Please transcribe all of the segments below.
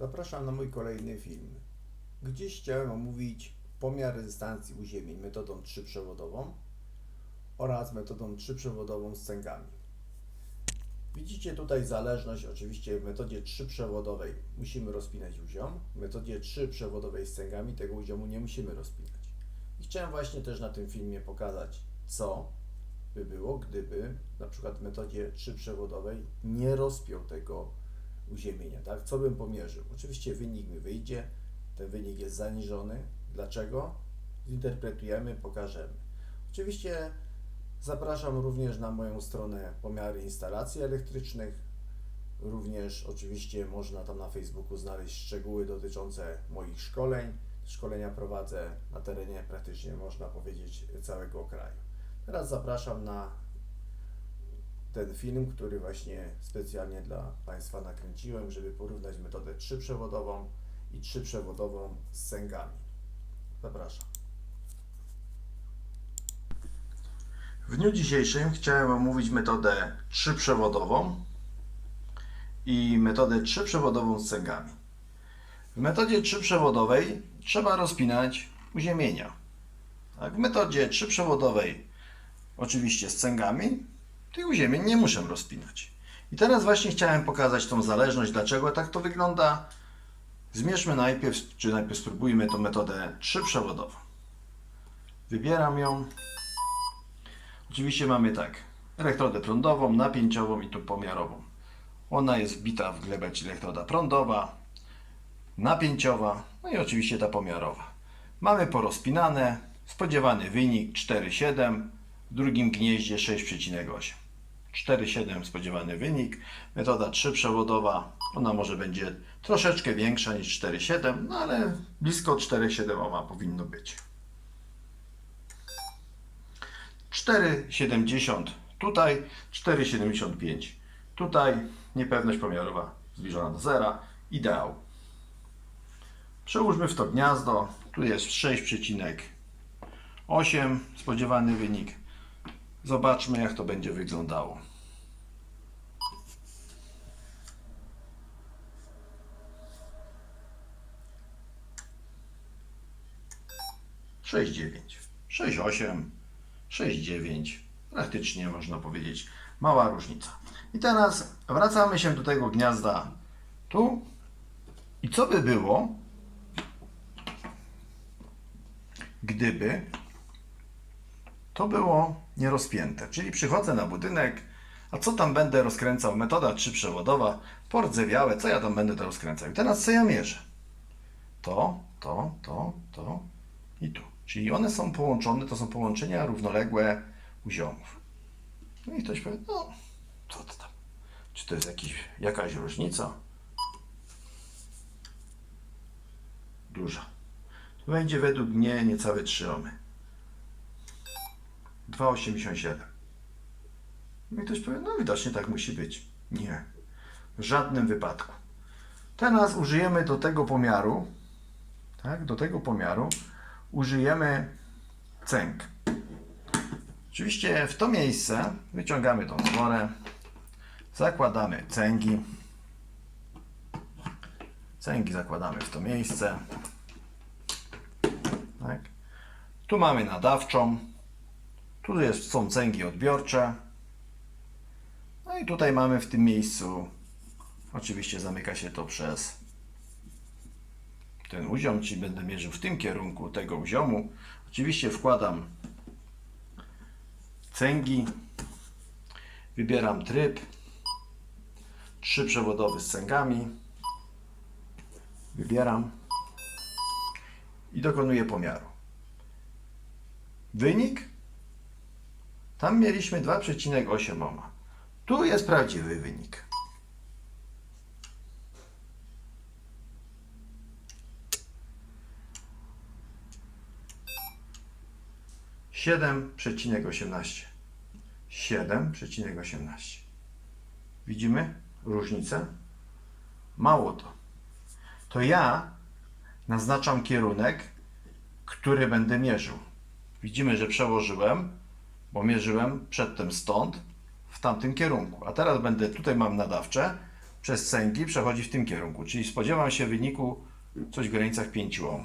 Zapraszam na mój kolejny film. Gdzieś chciałem omówić pomiar rezystancji uziemień metodą trzyprzewodową oraz metodą trzyprzewodową z cęgami. Widzicie tutaj zależność, oczywiście w metodzie trzyprzewodowej musimy rozpinać uziom, w metodzie trzyprzewodowej z cęgami tego uziomu nie musimy rozpinać. I chciałem właśnie też na tym filmie pokazać, co by było, gdyby na przykład w metodzie trzyprzewodowej nie rozpiął tego uziemienia, tak? Co bym pomierzył? Oczywiście wynik mi wyjdzie, ten wynik jest zaniżony. Dlaczego? Zinterpretujemy, pokażemy. Oczywiście zapraszam również na moją stronę pomiary instalacji elektrycznych. Również oczywiście można tam na Facebooku znaleźć szczegóły dotyczące moich szkoleń. Szkolenia prowadzę na terenie praktycznie można powiedzieć całego kraju. Teraz zapraszam na ten film, który właśnie specjalnie dla Państwa nakręciłem, żeby porównać metodę trzyprzewodową i trzyprzewodową z cęgami. Zapraszam. W dniu dzisiejszym chciałem omówić metodę trzyprzewodową i metodę trzyprzewodową z cęgami. W metodzie trzyprzewodowej trzeba rozpinać uziemienia. Tak, w metodzie trzyprzewodowej, oczywiście z cęgami, tych uziemień nie muszę rozpinać. I teraz właśnie chciałem pokazać tą zależność, dlaczego tak to wygląda. Zmierzmy najpierw, czy najpierw spróbujmy tą metodę trzyprzewodową. Wybieram ją. Oczywiście mamy tak, elektrodę prądową, napięciową i tu pomiarową. Ona jest wbita w glebę, czyli elektroda prądowa, napięciowa, no i oczywiście ta pomiarowa. Mamy porozpinane, spodziewany wynik 4,7, w drugim gnieździe 6,8. 4,7 spodziewany wynik. Metoda trzyprzewodowa, ona może będzie troszeczkę większa niż 4,7, no ale blisko 4,7 ona powinno być. 4,70 tutaj, 4,75 tutaj, niepewność pomiarowa zbliżona do zera, ideał. Przełóżmy w to gniazdo, tu jest 6,8 spodziewany wynik. Zobaczmy jak to będzie wyglądało. Sześć dziewięć, sześć osiem, sześć dziewięć. Praktycznie można powiedzieć mała różnica. I teraz wracamy się do tego gniazda tu. I co by było, gdyby to było nierozpięte. Czyli przychodzę na budynek, a co tam będę rozkręcał? Metoda trzyprzewodowa, pordzewiałe, co ja tam będę to rozkręcał? I teraz co ja mierzę? To, to, to, to i tu. Czyli one są połączone, to są połączenia równoległe uziomów. No i ktoś powie, no co to tam? Czy to jest jakiś, jakaś różnica? Duża. To będzie według mnie niecałe 3 ohmy. 2,87. No i ktoś powie, no widocznie tak musi być. Nie. W żadnym wypadku. Teraz użyjemy do tego pomiaru, tak, do tego pomiaru użyjemy cęg. Oczywiście w to miejsce wyciągamy tą zworę, zakładamy cęgi. Cęgi zakładamy w to miejsce. Tak. Tu mamy nadawczą. Tu jest, są cęgi odbiorcze. No i tutaj mamy w tym miejscu, oczywiście zamyka się to przez ten uziom, czyli będę mierzył w tym kierunku tego uziomu. Oczywiście wkładam cęgi, wybieram tryb, trzyprzewodowy z cęgami, wybieram i dokonuję pomiaru. Wynik tam mieliśmy 2,8 ohma. Tu jest prawdziwy wynik. Siedem przecinek osiemnaście. Siedem przecinek osiemnaście. Widzimy różnicę? Mało to. To ja naznaczam kierunek, który będę mierzył. Widzimy, że przełożyłem bo mierzyłem przedtem stąd w tamtym kierunku. A teraz będę, tutaj mam nadawcze, przez cęgi przechodzi w tym kierunku, czyli spodziewam się wyniku coś w granicach 5 ohm.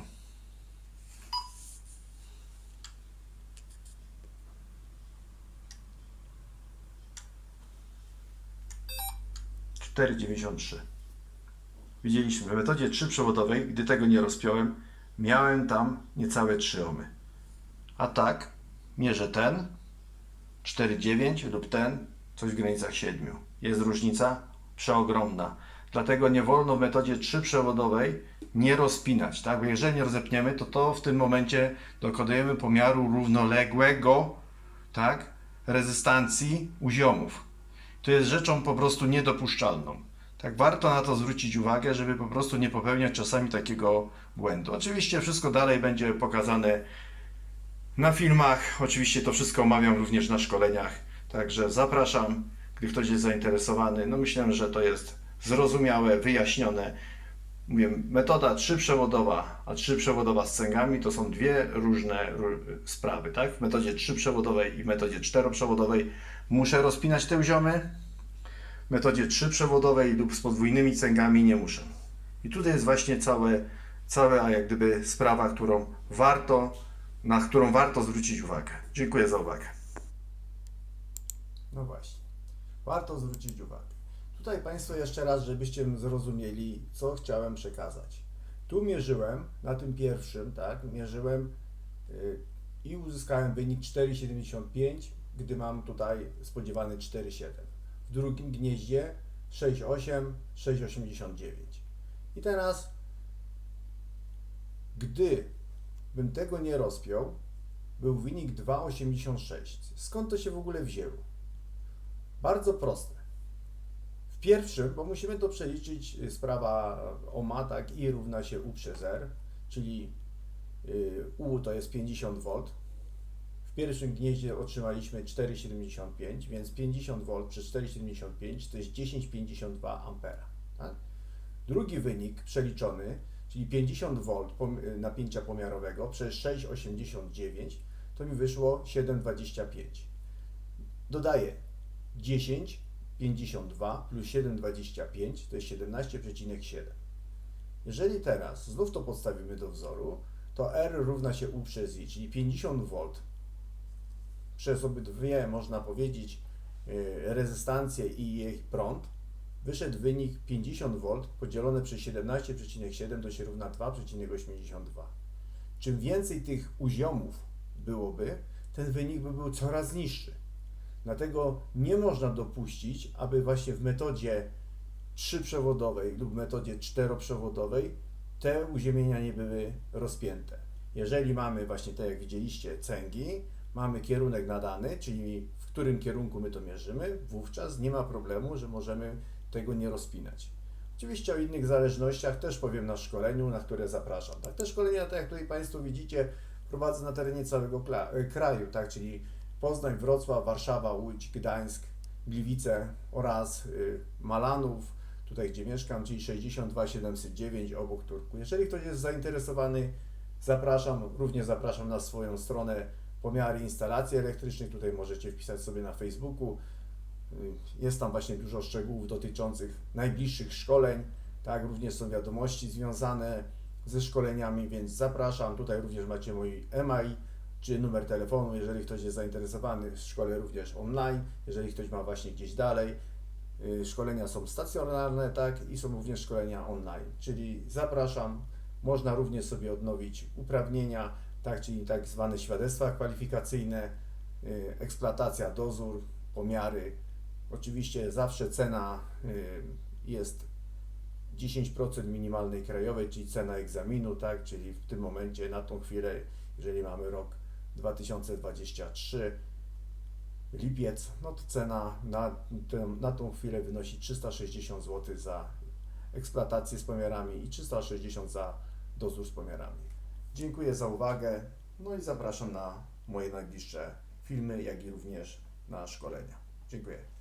Widzieliśmy, w metodzie trzyprzewodowej, gdy tego nie rozpiąłem, miałem tam niecałe 3 ohmy. A tak, mierzę ten, 4,9 lub ten, coś w granicach 7. Jest różnica przeogromna. Dlatego nie wolno w metodzie trzyprzewodowej nie rozpinać, tak? Bo jeżeli nie rozepniemy, to to w tym momencie dokonujemy pomiaru równoległego, tak? Rezystancji uziomów. To jest rzeczą po prostu niedopuszczalną. Tak, warto na to zwrócić uwagę, żeby po prostu nie popełniać czasami takiego błędu. Oczywiście wszystko dalej będzie pokazane na filmach. Oczywiście to wszystko omawiam również na szkoleniach. Także zapraszam, gdy ktoś jest zainteresowany. No myślę, że to jest zrozumiałe, wyjaśnione. Mówię, metoda trzyprzewodowa, a trzyprzewodowa z cęgami to są dwie różne ró- sprawy, tak? W metodzie trzyprzewodowej i metodzie czteroprzewodowej muszę rozpinać te uziomy. W metodzie trzyprzewodowej lub z podwójnymi cęgami nie muszę. I tutaj jest właśnie całe, cała jak gdyby sprawa, którą warto, na którą warto zwrócić uwagę. Dziękuję za uwagę. No właśnie. Warto zwrócić uwagę. Tutaj Państwo jeszcze raz, żebyście zrozumieli, co chciałem przekazać. Tu mierzyłem, na tym pierwszym, tak, mierzyłem y, i uzyskałem wynik 4,75, gdy mam tutaj spodziewany 4,7. W drugim gnieździe 6,8, 6,89. I teraz, gdy bym tego nie rozpiął, był wynik 2,86. Skąd to się w ogóle wzięło? Bardzo proste. W pierwszym, bo musimy to przeliczyć, y, sprawa OMA, tak, I równa się U przez R, czyli y, U to jest 50 V. W pierwszym gnieździe otrzymaliśmy 4,75, więc 50 V przez 4,75 to jest 10,52 ampera. Tak? Drugi wynik przeliczony, czyli 50 V y, napięcia pomiarowego przez 6,89 to mi wyszło 7,25. Dodaję 10, 52 plus 7,25 to jest 17,7. Jeżeli teraz znów to podstawimy do wzoru, to R równa się U przez I, czyli 50 V przez obydwie, można powiedzieć, y, rezystancję i jej prąd, wyszedł wynik 50 V podzielone przez 17,7 to się równa 2,82. Czym więcej tych uziomów byłoby, ten wynik by był coraz niższy. Dlatego nie można dopuścić, aby właśnie w metodzie trzyprzewodowej lub metodzie czteroprzewodowej te uziemienia nie były rozpięte. Jeżeli mamy właśnie, tak jak widzieliście, cęgi, mamy kierunek nadany, czyli w którym kierunku my to mierzymy, wówczas nie ma problemu, że możemy tego nie rozpinać. Oczywiście o innych zależnościach też powiem na szkoleniu, na które zapraszam. Tak? Te szkolenia, tak jak tutaj Państwo widzicie, prowadzę na terenie całego e, kraju, tak? czyli Poznań, Wrocław, Warszawa, Łódź, Gdańsk, Gliwice oraz y, Malanów, tutaj gdzie mieszkam, czyli 62709 obok Turku. Jeżeli ktoś jest zainteresowany, zapraszam, również zapraszam na swoją stronę pomiary instalacji elektrycznych. Tutaj możecie wpisać sobie na Facebooku. Y, Jest tam właśnie dużo szczegółów dotyczących najbliższych szkoleń. Tak, również są wiadomości związane ze szkoleniami, więc zapraszam. Tutaj również macie mój e-mail czy numer telefonu, jeżeli ktoś jest zainteresowany. Szkole również online, jeżeli ktoś ma właśnie gdzieś dalej. Y, Szkolenia są stacjonarne, tak, i są również szkolenia online. Czyli zapraszam. Można również sobie odnowić uprawnienia, tak, czyli tak zwane świadectwa kwalifikacyjne, y, eksploatacja dozór, pomiary. Oczywiście zawsze cena y, jest 10% minimalnej krajowej, czyli cena egzaminu, tak, czyli w tym momencie na tą chwilę, jeżeli mamy rok 2023, lipiec, no to cena na, na tą chwilę wynosi 360 zł za eksploatację z pomiarami i 360 za dozór z pomiarami. Dziękuję za uwagę, no i zapraszam na moje najbliższe filmy, jak i również na szkolenia. Dziękuję.